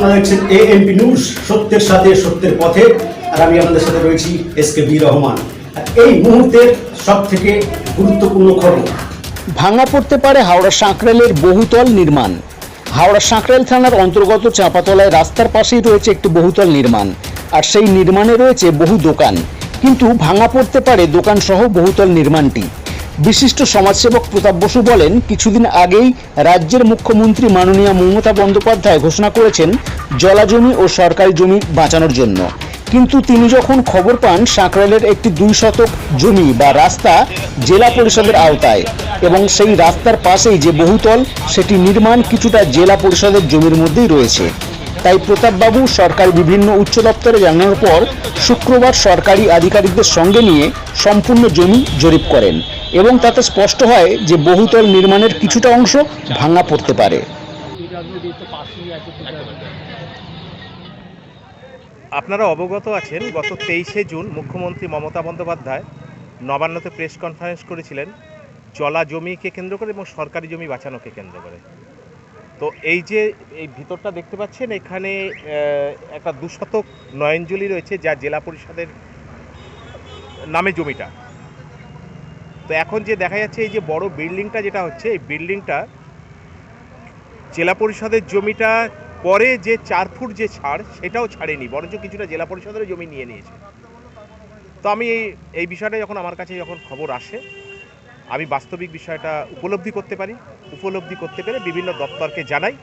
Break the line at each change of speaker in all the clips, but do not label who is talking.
আপনারা দেখছেন এ MP news সত্যের সাথে সত্যের পথে, আর আমি আপনাদের সাথে রয়েছি এস কে বি রহমান। এই মুহূর্তের সব থেকে গুরুত্বপূর্ণ খবর।
ভাঙা পড়তে পারে হাওড়া সাঁকরেলের বহুতল নির্মাণ। হাওড়া সাঁকরেল থানার অন্তর্গত চাঁপাতলায় রাস্তার পাশেই রয়েছে একটি বহুতল নির্মাণ। আর সেই নির্মাণে রয়েছে বহু দোকান। কিন্তু ভাঙা পড়তে পারে দোকান সহ বহুতল নির্মাণটি। বিশিষ্ট সমাজসেবক প্রতাপ বসু বলেন, কিছুদিন আগেই রাজ্যের মুখ্যমন্ত্রী মাননীয় মমতা বন্দ্যোপাধ্যায় ঘোষণা করেছেন জলাজমি ও সরকারি জমি বাঁচানোর জন্য। কিন্তু তিনি যখন খবর পান সাঁকরাইলের একটি দুই শতক জমি বা রাস্তা জেলা পরিষদের আওতায় এবং সেই রাস্তার পাশেই যে বহুতল, সেটি নির্মাণ কিছুটা জেলা পরিষদের জমির মধ্যেই রয়েছে। তাই প্রতাপবাবু সরকারি বিভিন্ন উচ্চ দপ্তরে জানানোর পর, শুক্রবার সরকারি আধিকারিকদের সঙ্গে নিয়ে সম্পূর্ণ জমি জরিপ করেন। এবং তাতে স্পষ্ট হয় যে বহুতল নির্মাণের কিছুটা অংশ ভাঙা পড়তে পারে।
আপনারা অবগত আছেন, গত তেইশে জুন মুখ্যমন্ত্রী মমতা বন্দ্যোপাধ্যায় নবান্নতে প্রেস কনফারেন্স করেছিলেন জলা জমিকে কেন্দ্র করে এবং সরকারি জমি বাঁচানোকে কেন্দ্র করে। তো এই যে এই ভিতরটা দেখতে পাচ্ছেন, এখানে একটা দুশতক নয়নজলি রয়েছে যা জেলা পরিষদের নামে জমিটা। তো এখন যে দেখা যাচ্ছে এই যে বড় বিল্ডিংটা যেটা হচ্ছে, এই বিল্ডিংটা জেলা পরিষদের জমিটা পরে যে চার ফুট যে ছাড় সেটাও ছাড়েনি, বরঞ্চ কিছুটা জেলা পরিষদের জমি নিয়ে নিয়েছে। তো আমি এই এই বিষয়টা যখন আমার কাছে যখন খবর আসে, আমি বাস্তবিক বিষয়টা উপলব্ধি করতে পারি, উপলব্ধি করতে পেরে বিভিন্ন দপ্তরকে জানাই।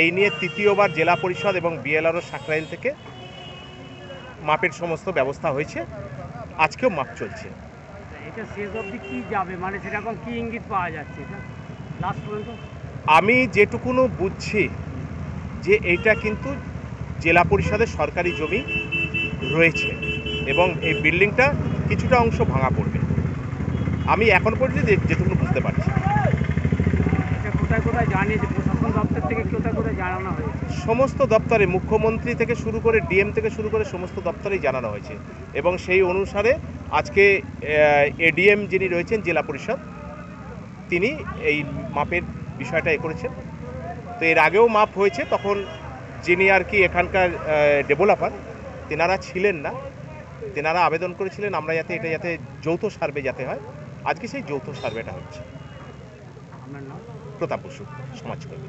এই নিয়ে তৃতীয়বার জেলা পরিষদ এবং বিএলআরও সাকরাইল থেকে মাপের সমস্ত ব্যবস্থা হয়েছে। আজকেও মাপ চলছে।
এটা শেষ অবধি কি যাবে? মানে সেরকম কি ইঙ্গিত পাওয়া যাচ্ছে? এটা লাস্ট পর্যন্ত।
আমি যেটুকুনো বুঝছি যে এইটা কিন্তু জেলা পরিষদের সরকারি জমি রয়েছে এবং এই বিল্ডিংটা কিছুটা অংশ ভাঙা পড়বে। আমি এখন পর্যন্ত যে- যেটুকুনো বুঝতে পারছি।
এটা কোথায় কোথায় জানিয়েছে?
সমস্ত দপ্তরে, মুখ্যমন্ত্রী থেকে শুরু করে, ডিএম থেকে শুরু করে সমস্ত দপ্তরেই জানানো হয়েছে। এবং সেই অনুসারে আজকে এডিএম যিনি রয়েছেন, জেলা পরিষদ, তিনি এই মাপের বিষয়টা এ করেছেন। তো এর আগেও মাপ হয়েছে, তখন যিনি আর কি এখানকার ডেভেলপার, তেনারা ছিলেন না। তেনারা আবেদন করেছিলেন, আমরা যাতে এটা যাতে যৌথ সার্ভে যাতে হয়। আজকে সেই যৌথ সার্ভেটা হচ্ছে।
আপনার নাম?
প্রতাপ বসু সমাজকর্মী